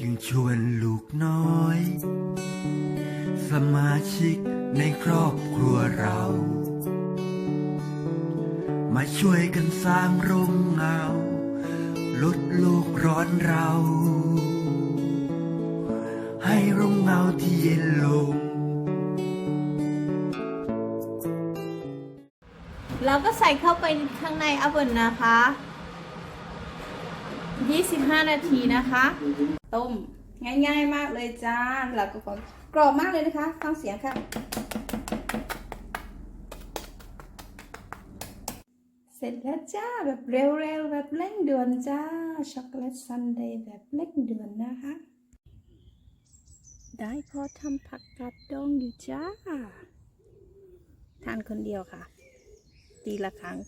จึงชวนลูกน้อย สมาชิกในครอบครัวเรา มาช่วยกันสร้างร่มเงา ลดโลกร้อนเรา ให้ร่มเงาที่เย็นลงเราก็ใส่เข้าไปข้างในอเวนนะคะ 25 นาทีนะคะ ต้มง่ายๆมากเลยจ้าแล้วก็กรอบมากเลยนะคะฟังเสียงค่ะ เสร็จแล้วจ้าแบบเร็วๆ แบบเร่งด่วนจ้า ช็อกโกแลตซันเดย์แบบเร่งด่วนนะคะ ได้พอทำผักกาดดองอยู่จ้า ทานคนเดียวค่ะ ปีละครั้ง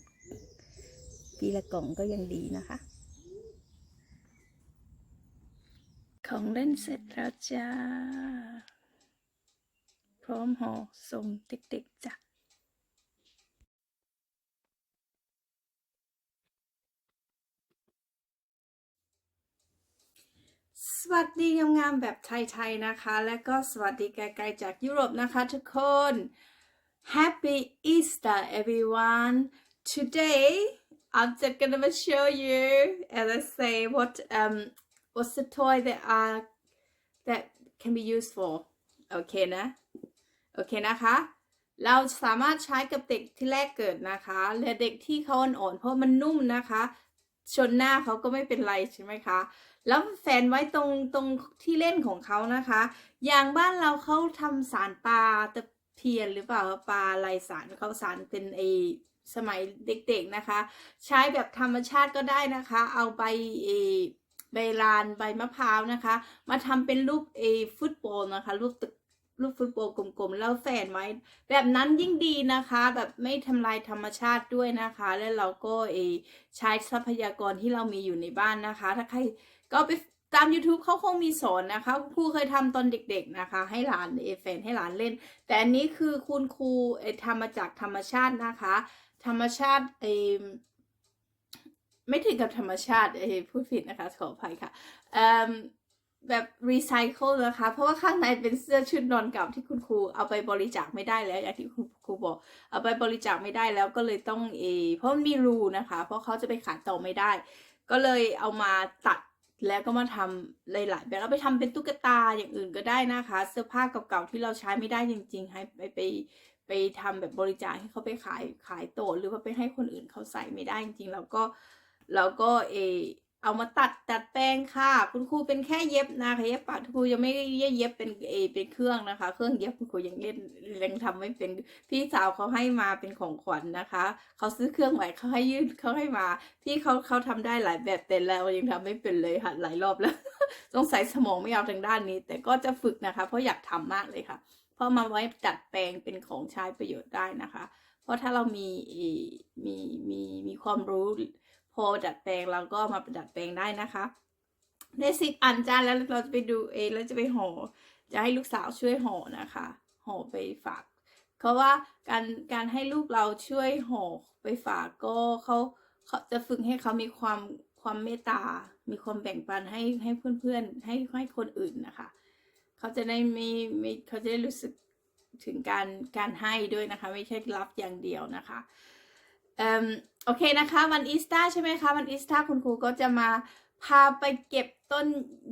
ปีละกล่องก็ยังดีนะคะ ของเล่นเสร็จแล้วจ้า พร้อมห่อส่งเด็กๆจ้ะสวัสดีงามๆแบบไทยๆนะคะ และก็สวัสดีไกลๆจากยุโรปนะคะทุกคน Happy Easter everyone today I'm just gonna show you as I say what um what's the toy that are that can be used for โอเคนะ โอเคนะคะ เราสามารถใช้กับเด็กที่แรกเกิดนะคะและเด็กที่เขาอ่อนๆเพราะมันนุ่มนะคะ ชนหน้าเขาก็ไม่เป็นไรใช่ไหมคะ แล้วแฝนไว้ตรงตรงที่เล่นของเขานะคะ อย่างบ้านเราเขาทำสารปลาตะเพียนหรือเปล่าปลาลายสารเขาสารเป็นไอสมัยเด็กๆนะคะ ใช้แบบธรรมชาติก็ได้นะคะ เอาใบเอ ใบลานใบมะพร้าวนะคะ มาทำเป็นรูปเอฟุตบอลนะคะรูปตึกรูปฟุตบอลกลมๆแล้วแฝนไว้ แบบนั้นยิ่งดีนะคะ แบบไม่ทำลายธรรมชาติด้วยนะคะ แล้วเราก็เอใช้ทรัพยากรที่เรามีอยู่ในบ้านนะคะ ถ้าใครก็ไปตาม YouTube เขาคงมีสอนนะคะครูเคยทำตอนเด็ก ๆนะคะ ให้หลานเอแฟนให้หลานเล่น แต่อันนี้คือคุณครูเอทำมาจากธรรมชาตินะคะ ธรรมชาติเอ ไม่ถึงกับธรรมชาติเอพูดผิดนะคะ ขออภัยค่ะแบบรีไซเคิลนะคะ เพราะว่าข้างในเป็นเสื้อชุดนอนเก่าที่คุณครูเอาไปบริจาคไม่ได้แล้ว อย่างที่คุณครูบอก เอาไปบริจาคไม่ได้แล้วก็เลยต้องเอ เพราะมันมีรูนะคะ เพราะเขาจะไปขายต่อไม่ได้ ก็เลยเอามาตัดแล้วก็มาทำหลายๆแบบเอาไปทำเป็นตุ๊กตาอย่างอื่นก็ได้นะคะ เสื้อผ้าเก่าๆที่เราใช้ไม่ได้จริง ๆ ให้ไปไปไปทำแบบบริจาคให้เขาไปขายขายโตหรือว่าไปให้คนอื่นเขาใส่ไม่ได้จริงๆเราก็เราก็เออเอามาตัดดัดแปลงค่ะ คุณครูเป็นแค่เย็บนะคะเย็บปากคุณครูยังไม่ได้เย็บเป็นเออเป็นเครื่องนะคะ เครื่องเย็บคุณครูยังเล่นยังทำไม่เป็นพี่สาวเขาให้มาเป็นของขวัญนะคะเขาซื้อเครื่องใหม่เขาให้ยื่นเขาให้มาพี่เขาเขาทำได้หลายแบบแต่เรายังทำไม่เป็นเลยค่ะหลายรอบแล้วสงสัยสมองไม่เอาทางด้านนี้ แต่ก็จะฝึกนะคะ เพราะอยากทำมากเลยค่ะ เพราะมาไว้ดัดแปลงเป็นของใช้ประโยชน์ได้นะคะ เพราะถ้าเรามีมีมีมีความรู้ พอดัดแปลงเราก็มาดัดแปลงได้นะคะได้สิบอันจ้าแล้วเราจะไปดูเองแล้วจะไปห่อจะให้ลูกสาวช่วยห่อนะคะห่อไปฝากเพราะว่าการการให้ลูกเราช่วยห่อไปฝากก็เขาเขาจะฝึกให้เขามีความความเมตตา มีความแบ่งปันให้ให้เพื่อนๆ ให้ให้คนอื่นนะคะ เขาจะได้ไม่ไม่เขาจะได้รู้สึกถึงการการให้ด้วยนะคะ ไม่ใช่รับอย่างเดียวนะคะอ่ม โอเคนะคะวันอีสตาใช่ไหมคะวันอีสตาคุณครูก็จะมาพาไปเก็บต้น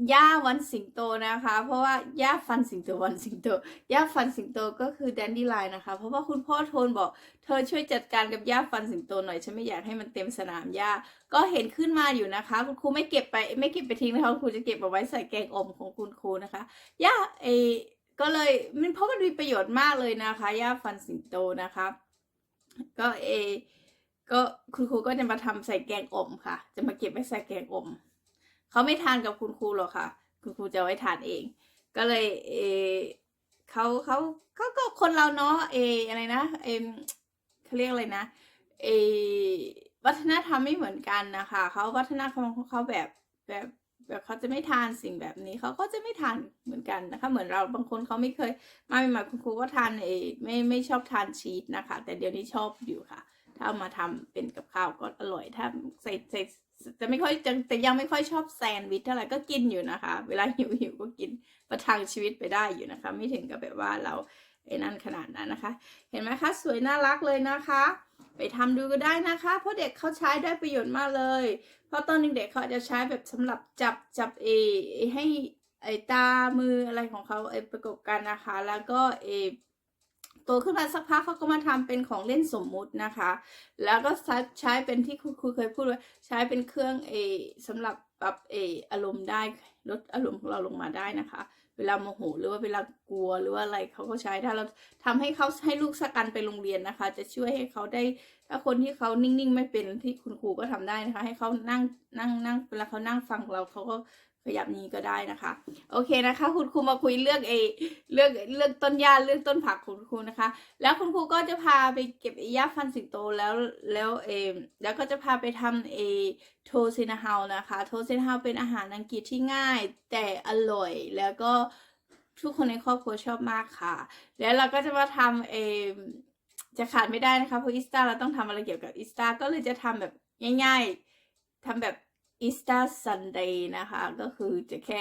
หญ้าวันสิงโตนะคะ เพราะว่าหญ้าฟันสิงโตวันสิงโตหญ้าฟันสิงโตก็คือแดนดี้ไลน์นะคะ เพราะว่าคุณพ่อโทนบอก เธอช่วยจัดการกับหญ้าฟันสิงโตหน่อยฉันไม่อยากให้มันเต็มสนามหญ้าก็เห็นขึ้นมาอยู่นะคะ คุณครูไม่เก็บไปไม่เก็บไปทิ้งนะคะคุณครูจะเก็บเอาไว้ใส่แกงอมของคุณครูนะคะหญ้าเอก็เลยมันเพราะมันมีประโยชน์มากเลยนะคะหญ้าฟันสิงโตนะคะ ก็เอ ก็คุณครูก็จะมาทำใส่แกงอมค่ะ จะมาเก็บไว้ใส่แกงอมเขาไม่ทานกับคุณครูหรอกค่ะ คุณครูจะไว้ทานเอง ก็เลยเอเขาเขาเขาก็คนเราเนาะเออะไรนะเอเขาเรียกอะไรนะเอวัฒนธรรมไม่เหมือนกันนะคะเขาวัฒนธรรมของเขาแบบแบบแบบเขาจะไม่ทานสิ่งแบบนี้เขาก็จะไม่ทานเหมือนกันนะคะ เหมือนเราบางคนเขาไม่เคยมาใหม่ๆคุณครูก็ทานเอไม่ไม่ชอบทานชีสนะคะ แต่เดี๋ยวนี้ชอบอยู่ค่ะ ถ้าเอามาทำเป็นกับข้าวก็อร่อย ถ้าใส่ใส่จะไม่ค่อยจะแต่ยังไม่ค่อยชอบแซนด์วิชเท่าไหร่ก็กินอยู่นะคะ เวลาหิวหิวก็กินประทังชีวิตไปได้อยู่นะคะ ไม่ถึงกับแบบว่าเราไอ้นั่นขนาดนั้นนะคะ เห็นไหมคะ สวยน่ารักเลยนะคะ ไปทำดูก็ได้นะคะ เพราะเด็กเขาใช้ได้ประโยชน์มากเลย เพราะตอนเด็กๆเขาจะใช้แบบสำหรับจับจับเอให้ไอตามืออะไรของเขาไอประกบกันนะคะ แล้วก็เอ โตขึ้นมาสักพักเขาก็มาทำเป็นของเล่นสมมุตินะคะ แล้วก็ใช้ใช้เป็นที่คุณครูเคยพูดว่าใช้เป็นเครื่องเอสำหรับปรับเออารมณ์ได้ลดอารมณ์ของเราลงมาได้นะคะ เวลาโมโหหรือว่าเวลากลัวหรือว่าอะไรเขาก็ใช้ถ้าเราทำให้เขาให้ลูกสกันไปโรงเรียนนะคะ จะช่วยให้เขาได้ถ้าคนที่เขานิ่งๆ ไม่เป็นที่คุณครูก็ทำได้นะคะ ให้เขานั่งนั่งนั่งเวลาเขานั่งฟังเราเขาก็ ขยับนี้ก็ได้นะคะ โอเคนะคะ คุณครูมาคุยเรื่องเอเรื่องเรื่องต้นหญ้าเรื่องต้นผักของคุณครูนะคะ แล้วคุณครูก็จะพาไปเก็บหญ้าฟันสิงโตแล้วแล้วเอแล้วก็จะพาไปทำเอโทซินาฮาวนะคะ โทซินาฮาวเป็นอาหารอังกฤษที่ง่าย แต่อร่อยแล้วก็ทุกคนในครอบครัวชอบมากค่ะ แล้วเราก็จะมาทำเออจะขาดไม่ได้นะคะเพราะอีสตาเราต้องทำอะไรเกี่ยวกับอีสตาก็เลยจะทำแบบง่าย ๆทำแบบ อีสตาซันเดย์นะคะ ก็คือจะแค่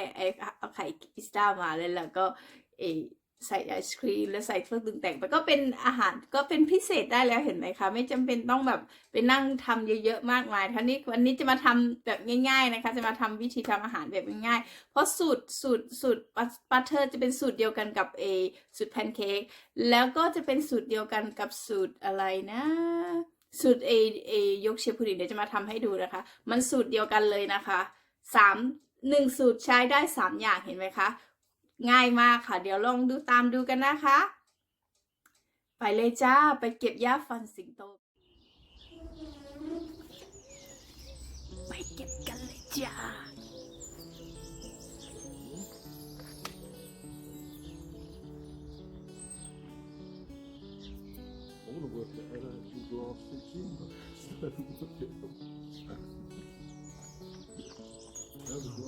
เอาไข่อีสตามาแล้วแล้วก็เอใส่ไอศครีมแล้วใส่เครื่องปรุงแต่งไปก็เป็นอาหารก็เป็นพิเศษได้แล้วเห็นไหมคะ ไม่จำเป็นต้องแบบไปนั่งทำเยอะๆมากมายท่านี้วันนี้จะมาทำแบบง่าย ๆนะคะ จะมาทำวิธีทำอาหารแบบง่ายๆ เพราะสูตรสูตรสูตรบัตเตอร์จะเป็นสูตรเดียวกันกับเอสูตรแพนเค้กแล้วก็จะเป็นสูตรเดียวกันกับสูตรอะไรนะ สูตรเอเอยกเชฟพุดดิ้งเดี๋ยวจะมาทำให้ดูนะคะ มันสูตรเดียวกันเลยนะคะสามหนึ่งสูตรใช้ได้สามอย่างเห็นไหมคะ ง่ายมากค่ะ เดี๋ยวลองดูตามดูกันนะคะ ไปเลยจ้าไปเก็บหญ้าฟันสิงโต ไปเก็บกันเลยจ้า want to work it out actually go off six in. So look at them.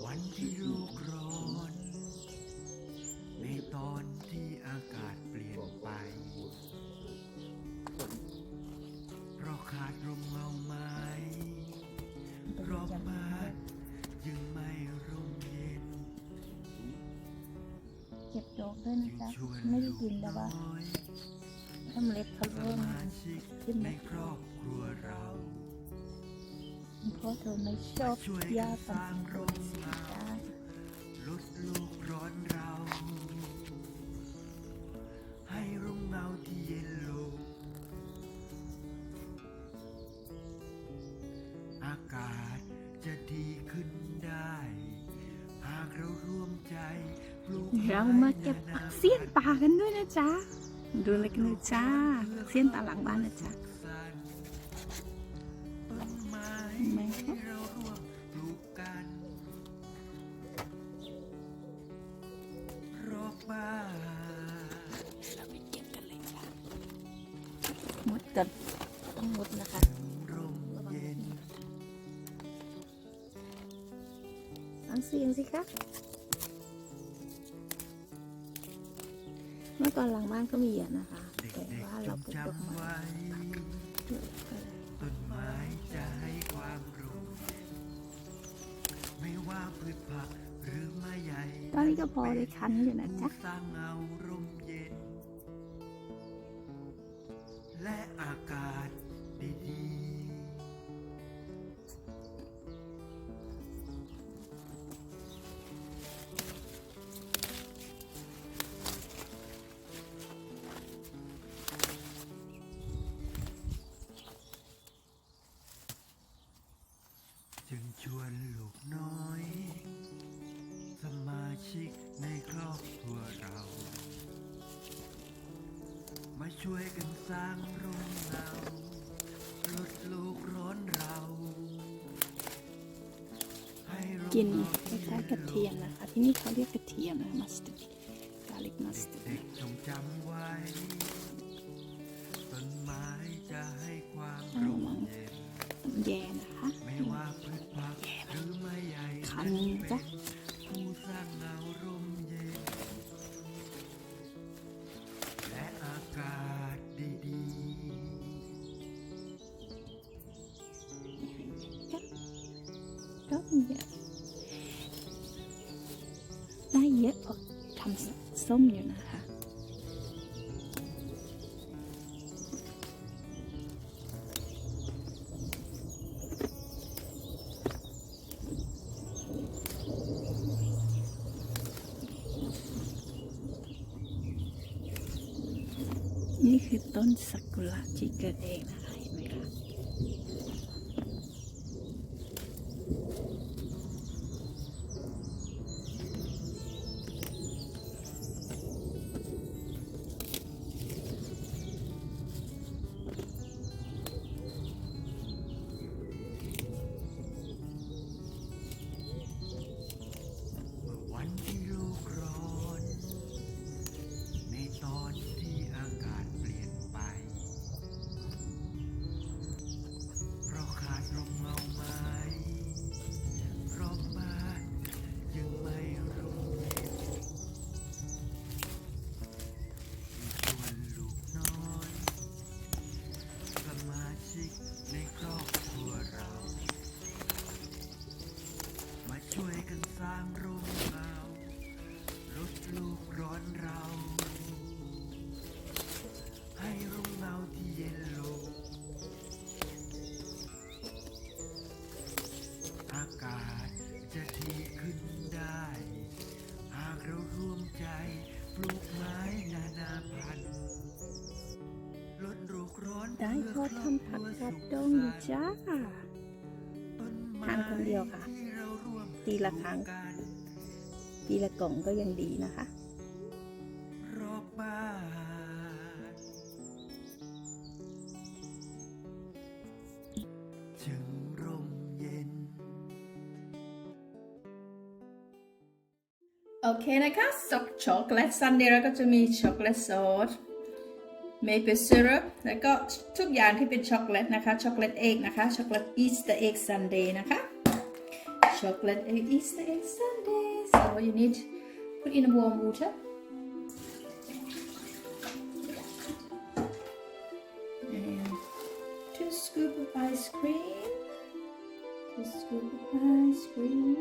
วันที่โลกร้อน ในตอนที่อากาศเปลี่ยนไป เพราะขาดลมเงาไม้รอบบ้านยังไม่ร่มเย็นเก็บโจ๊กด้วยนะจึงจ๊ะ ชวนไม่ได้ลูกินแต่ว่าอยถ้าเมล็ดเขา มาชิกขึ้นในมาครอบครัวเราเพราะเธอไม่ชอบช่วยยากันปัสนร้างสิงร่มจ้าลดโลกร้อนเรา ให้ร่มเงาที่เย็นลงอากาศจะดีขึ้นได้ หากเราร่วมใจปลูกเรามาเก็บผักเสี้ยนป่ากันด้วยนะจ๊ะ ดูเลยกันเลยจ้าผักเสี้ยนป่าหลังบ้านนะจ๊ะต้นไม้เห็นไหมคะที่เราร่วมปลูกกันรอบบ้านเราไปเก็บกันเลยจ้ะมดกันต้องมดนะคะร่มเย็นฟังเสียงสิคะ มื่อก่อนหลังบ้านก็มีอะนะคะเด็แต่กว่าๆจเรางปลูกดอกจำไม้ไว้ด้วยก็เลยต้นไม้จะให้ความร่มเย็นไม่ว่าพืชผักหรือไม้ใหญ่ตอนนี้ก็พอได้คันอยู่นะจ๊ะผู้สร้างเงาร่มเย็น และอากาศ สร้างร่มเงาลดโลกร้อนเรา ให้ร่มกินเงาคที่ล้ายๆกระเทียมนะคะ ที่นี่เขาเรียกกระเทียมนะมัสตาร์ดกาลิกมัสตาร์เด็กดๆจงจำไว้ ต้นไม้จะให้ความร่มเย็น แย่น ส้มอยู่นะคะ นี่คือต้นซากุระที่เกิดเองนะ ใจ ปลูกไม้นานาพันธุ์ลดโรคร้อนได้เพื่พออครอบทำคผักรัวกาดสุขดงสันต์จ้าต้นไม้ทานคนเดียวค่ะที่เราร่วมปีละครั้งปลูกกันปีละกล่องก็ยังดีนะคะ เคนะคะซอกช็อกโกแลตซันเดย์แล้วก็จะมีช็อกโกแลตซอสเมเปิลซิรัปแล้วก็ทุกอย่างที่เป็นช็อกโกแลตนะคะช็อกโกแลตเอกนะคะช็อกโกแลตอีสเตอร์เอกซันเดย์นะคะช็อกโกแลตเอกอีสเตอร์เอกซันเดย์ so you need put in warm water and two scoop of ice cream two scoop of ice cream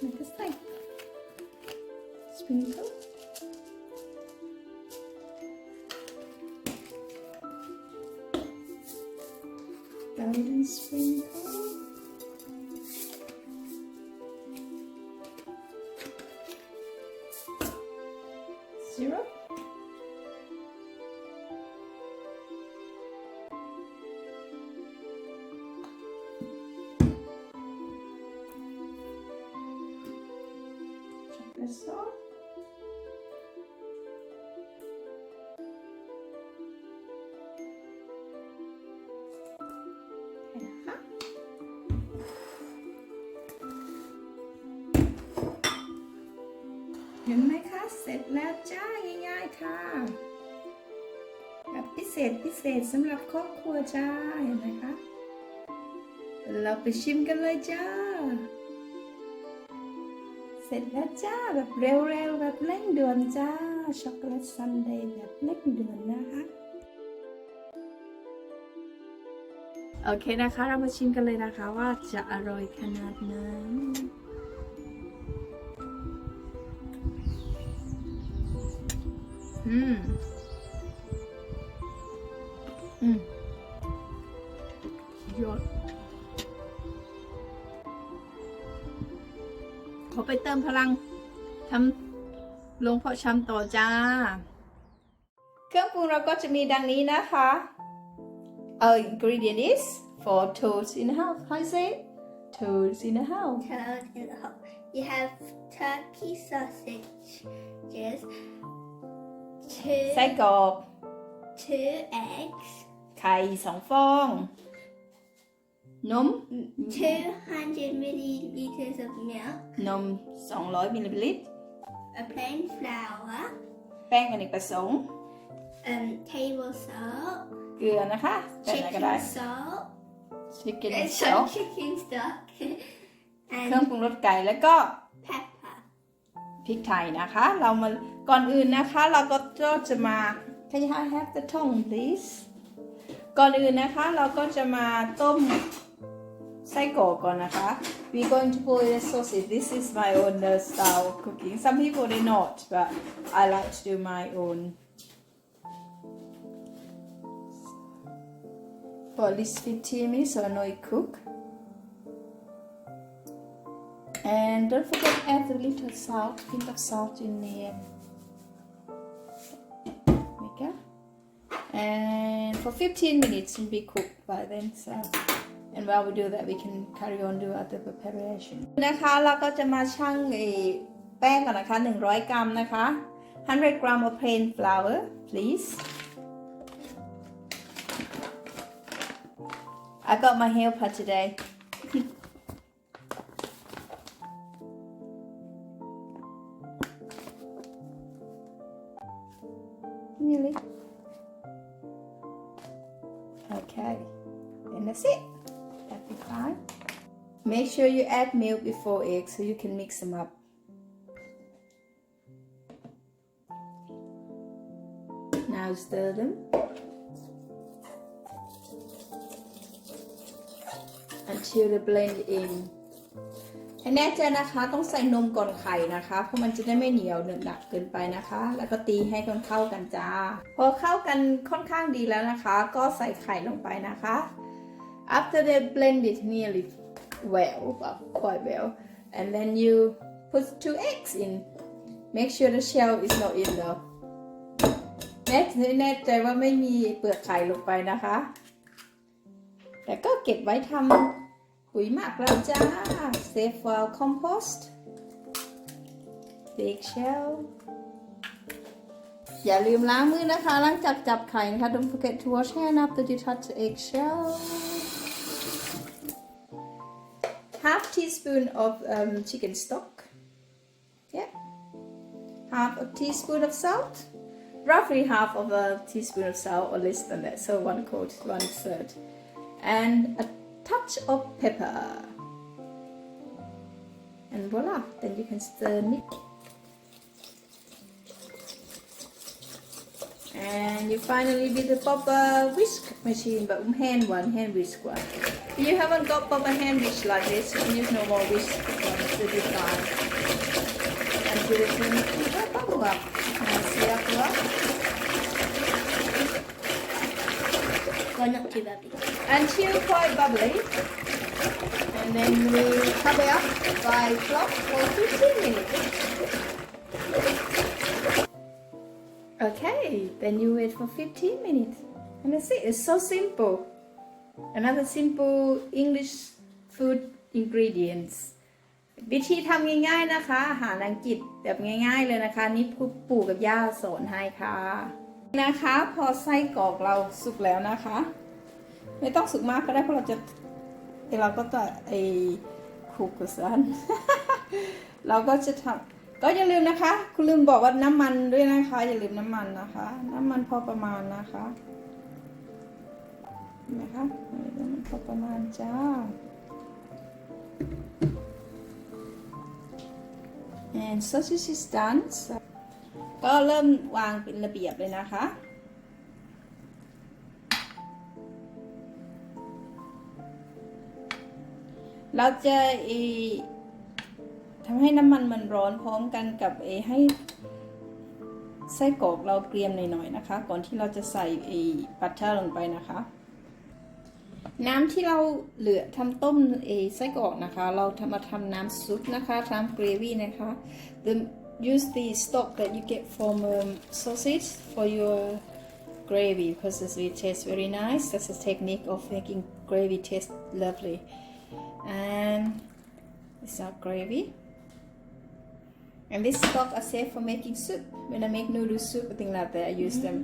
Like this thing. Sprinkle. ษพิเศษสำหรับครอบครัวจ้าเห็นไหมคะเราไปชิมกันเลยจ้า เสร็จแล้วจ้าแบบเร็วๆแบบเร่งด่วนจ้า ช็อกโกแลตซันเดย์แบบเร่งด่วนนะคะ โอเคนะคะ เรามาชิมกันเลยนะคะว่าจะอร่อยขนาดไหนอืม ไปเติมพลังทำลงเพาะชำต่อจ้า เครื่องปรุงเราก็จะมีดังนี้นะคะ Our ingredient is for toads in the house. How you say it? Toads in the house. Toad in the hole. You have turkey sausage, just two ไส้กรอก two eggs, ไข่สองฟอง นม two hundred milliliters of milk, นม 200 มิลลิลิตร a plain flour, แป้งอเนกประสงค์ um, table salt, เกลือนะคะแป้งอะไรก็ได้ chicken salt, ชิคเก้น uh, ซอ some ส chicken stock, เครื่อง and ปรุงรสไก่แล้วก็ pepper. พริกไทยนะคะ เรามาก่อนอื่นนะคะ เราก็จะมา Can you have the tongue please ก่อนอื่นนะคะ เราก็จะมาต้ม Saiko ka. We're going to pour in the sausage. This is my own uh, style cooking. Some people they not, but I like to do my own. For at least 15 minutes so I know it cook. And don't forget to add a little salt, pinch of salt in the maker. And for 15 minutes it'll be cooked by then. So. And while we do that, we can carry on do other preparation. นะคะเราก็จะมาชั่งแป้งก่อนนะคะ 100 กรัมนะคะ 100 gram of plain flour, please. I got my helper today. Sure you add milk before eggs so you can mix them up. Now stir them. Until they blend in. ให้แน่ใจนะคะต้องใส่นมก่อนไข่นะคะ เพราะมันจะได้ไม่เหนียวเนหนักเกินไปนะคะ แล้วก็ตีให้คนเข้ากันจ้า พอเข้ากันค่อนข้างดีแล้วนะคะ ก็ใส่ไข่ลงไปนะคะ after they blend it nearly well well, quite well and then you put two eggs in make sure the shell is not in though แน่แน่ใจว่าไม่มีเปลือกไข่ลงไปนะคะ แต่ก็เก็บไว้ทำปุ๋ยหมักแล้วจ้า Save for compost Big shell อย่าลืมล้างมือนะคะ หลังจากจับไข่นะคะ Don't forget to wash hand after you touch the eggshell Half teaspoon of um, chicken stock Yeah Half a teaspoon of salt roughly half of a teaspoon of salt or less than that so one quarter one third and a touch of pepper. And voila, then you can stir it. And you finally with the proper whisk machine, but hand one, hand whisk one. If you haven't got proper hand whisk like this, you can use normal whisk one, it will be fine. Until it can bubble up. Nicely up, up. Well, not too bubbly. until quite bubbly. And then we cover up by clock for 15 minutes. Okay, then you wait for 15 minutes. And that's it, it's so simple. Another simple English food ingredients วิธีทำง่ายๆนะคะ อาหารอังกฤษแบบง่ายๆเลยนะคะ นี่ปู่กับย่าสอนให้ค่ะ นะคะ พอไส้กรอกเราสุกแล้วนะคะ ไม่ต้องสุกมากก็ได้เพราะเราจะเราก็จะไอคุกกุสันเราก็จะทำ ก็อย่าลืมนะคะ คุณลืมบอกว่าน้ำมันด้วยนะคะ อย่าลืมน้ำมันนะคะ น้ำมันพอประมาณนะคะเห็นไหมคะน้ำมันพอประมาณจ้า and sausage is done ก็เริ่มวางเป็นระเบียบเลยนะคะเราจะเอ ทำให้น้ำมันมันร้อนพร้อมกันกับเอให้ไส้กรอกเราเกรียมหน่อยๆนะคะ ก่อนที่เราจะใส่เอบัตเตอร์ลงไปนะคะ น้ำที่เราเหลือทำต้มเอไส้กรอกนะคะ เราทำมาทำน้ำซุปนะคะทำเกรวี่นะคะ the use the stock that you get from um, sausage for your gravy because it tastes very nice that's a technique of making gravy taste lovely and it's our gravy and this stock are safe for making soup when I make noodle soup or thing like that I use them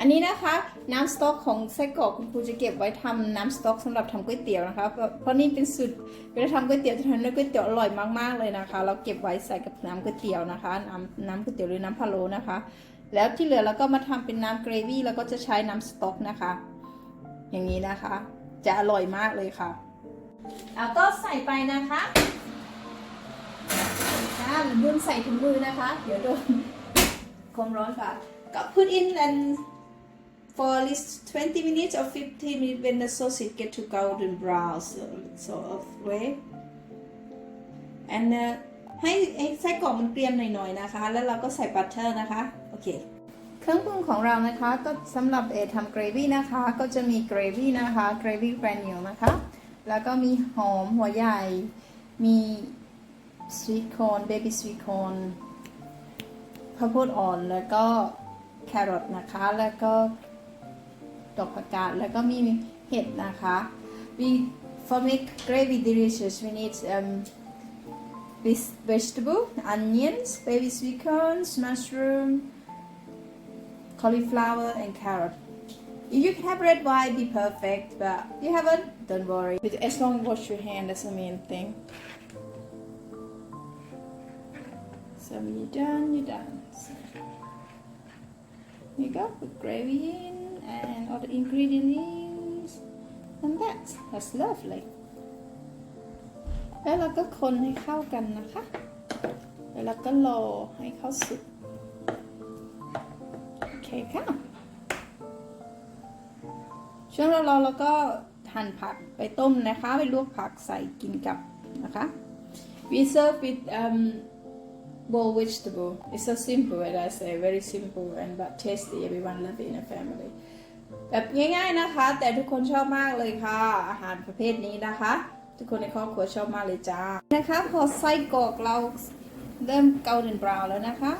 อันนี้นะคะน้ำสต๊อกของไส้กรอกคุณครูจะเก็บไว้ทำน้ำสต๊อกสำหรับทำก๋วยเตี๋ยวนะคะ เพราะนี่เป็นสูตรเวลาทำก๋วยเตี๋ยวจะทำให้ก๋วยเตี๋ยวอร่อยมากๆเลยนะคะ เราเก็บไว้ใส่กับน้ำก๋วยเตี๋ยวนะคะน้ำน้ำก๋วยเตี๋ยวหรือน้ำพะโล้นะคะ แล้วที่เหลือเราก็มาทำเป็นน้ำเกรวี่แล้วก็จะใช้น้ำสต๊อกนะคะ อย่างนี้นะคะ จะอร่อยมากเลยค่ะแล้วก็ใส่ไปนะคะ อ่าลืมใส่ถุงมือนะคะ เดี๋ยวโดนความร้อนค่ะก็ put in and for at least 20 minutes or 15 minutes when the sausage get to golden brown so, sort of way and uh, ให้ไส้กรอกมันเกรียมหน่อยๆนะคะ แล้วเราก็ใส่บัตเตอร์นะคะ โอเค เครื่องปรุงของเรานะคะ ก็สำหรับเอทำเกรวี่นะคะ ก็จะมีเกรวี่นะคะ เกรวี่แกรนิลนะคะ แล้วก็มีหอมหัวใหญ่ มี สวีทคอนเบบี้สวีทคอนข้าวโพดอ่อน แล้วก็แครอทนะคะ แล้วก็ดอกผักกาด แล้วก็มีเห็ดนะคะ we for make gravy delicious we need um with vegetable onions baby sweet corns mushroom cauliflower and carrot if you can have red wine be perfect but you haven't don't worry But as long as you wash your hand that's the main thing So when you're done you're done so, you go put gravy in and all the ingredients and that. that's lovely แล้วเราก็คนให้เข้ากันนะคะ แล้วเราก็รอให้เข้าสุก โอเคค่ะ ช่วงเรารอเราก็หั่นผักไปต้มนะคะ ไปลวกผักใส่กินกับนะคะ we serve with um bowl vegetable it's so simple as I say very simple and but tasty everyone love it in a family แบบง่ายๆนะคะ แต่ทุกคนชอบมากเลยค่ะ อาหารประเภทนี้นะคะ ทุกคนในครอบครัวชอบมากเลยจ้า นะคะ พอไส้กรอกเราเริ่ม golden brown แล้วนะคะ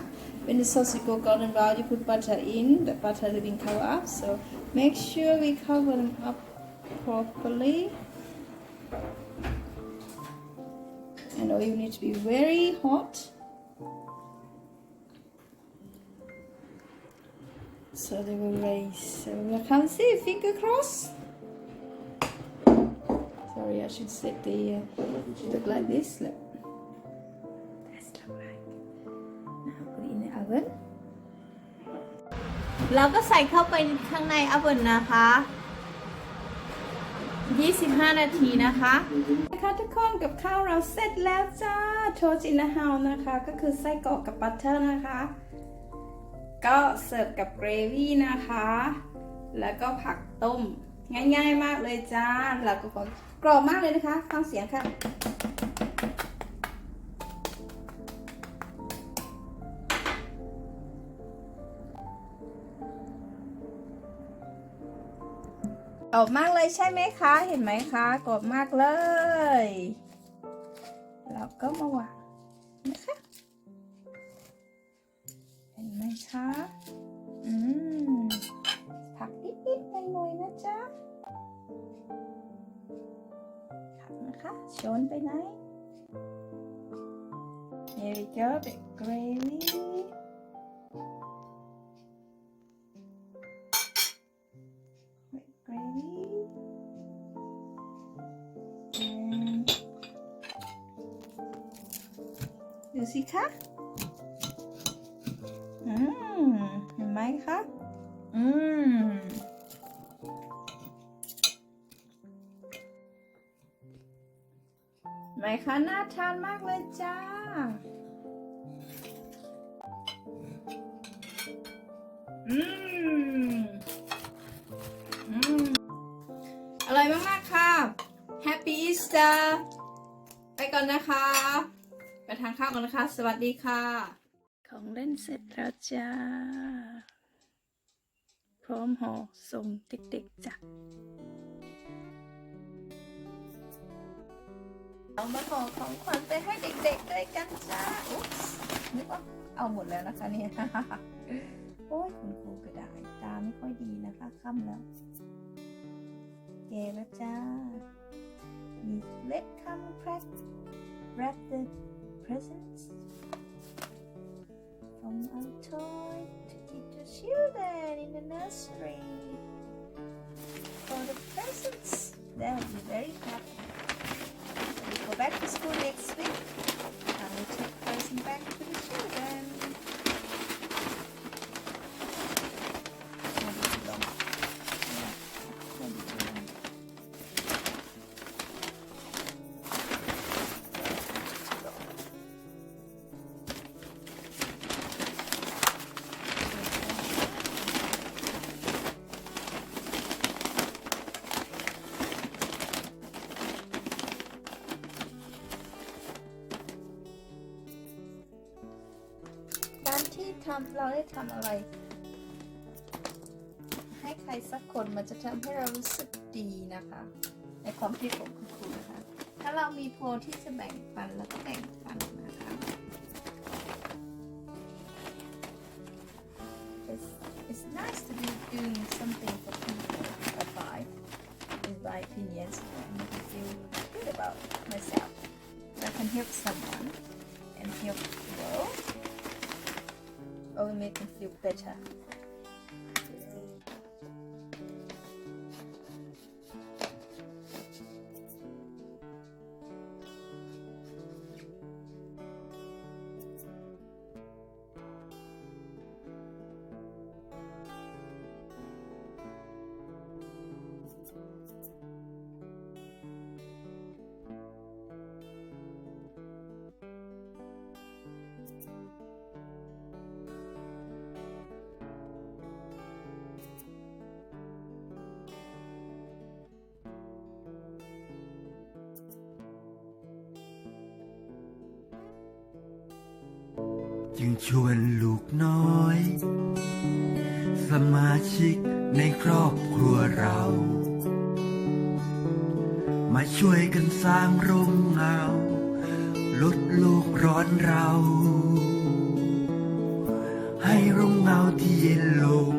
when the sausage go golden brown you put butter in the butter will be cover up so make sure we cover them up properly and oil need to be very hot so they will raise so we can see finger crossed sorry I should set the uh, look like this look that's look like now put it in the oven เราก็ใส่เข้าไปข้างใน oven นะคะ 25 นาทีนะคะนะคะทุกคนกับข้าวเราเสร็จแล้วจ้า โทจิน h ฮานะคะ ก็คือไส้กรอกกับบัตเตอร์นะคะ ก็เสิร์ฟกับเกรวี่นะคะ แล้วก็ผักต้ม ง่ายๆมากเลยจ้า แล้วก็กรอบมากเลยนะคะ ฟังเสียงค่ะ กรอบมากเลยใช่ไหมคะ เห็นไหมคะ กรอบมากเลย เราก็มาวางนะคะ เห็นไหมคะ อืม ผักนิดๆหน่อยๆนะจ๊ะผักนะคะโชนไปไหน Here we go, a Bit gravy. ดูสิคะ อืมเห็นไหมคะ อืมไหมคะน่าทานมากเลยจ้า อืม อืม อร่อยมากๆค่ะ Happy Easter ไปก่อนนะคะ ไปทานข้าวกันนะคะ สวัสดีค่ะ เล่นเสร็จแล้วจ้า พร้อมห่อส่งเด็กๆจ้ะเอามาห่อของขวัญไปให้เด็กๆด้วยกันจ้าอุ๊บนึกว่าเอาหมดแล้วนะคะเนี่ยโอ้ยคุณครูก็ได้ตาไม่ค่อยดีนะคะค่ำแล้วเกแล้วจ้า มีเล็กคำ press wrap the presents from our toy to give to children in the nursery. For the presents they'll be very happy. We go back to school next week and we take present back to ที่ทำเราได้ทำอะไร ให้ใครสักคนมันจะทำให้เรารู้สึกดีนะคะ ในความคิดของคุณครูนะคะ ถ้าเรามีโพลที่จะแบ่งปันแล้วก็แบ่งปันนะคะ It's, it's nice to be doing something for people or five, in my opinion, and make me feel good about myself. That I can help someone Or will make me feel better. จึงชวนลูกน้อย สมาชิกในครอบครัวเรา มาช่วยกันสร้างร่มเงา ลดโลกร้อนเรา ให้ร่มเงาที่เย็นลง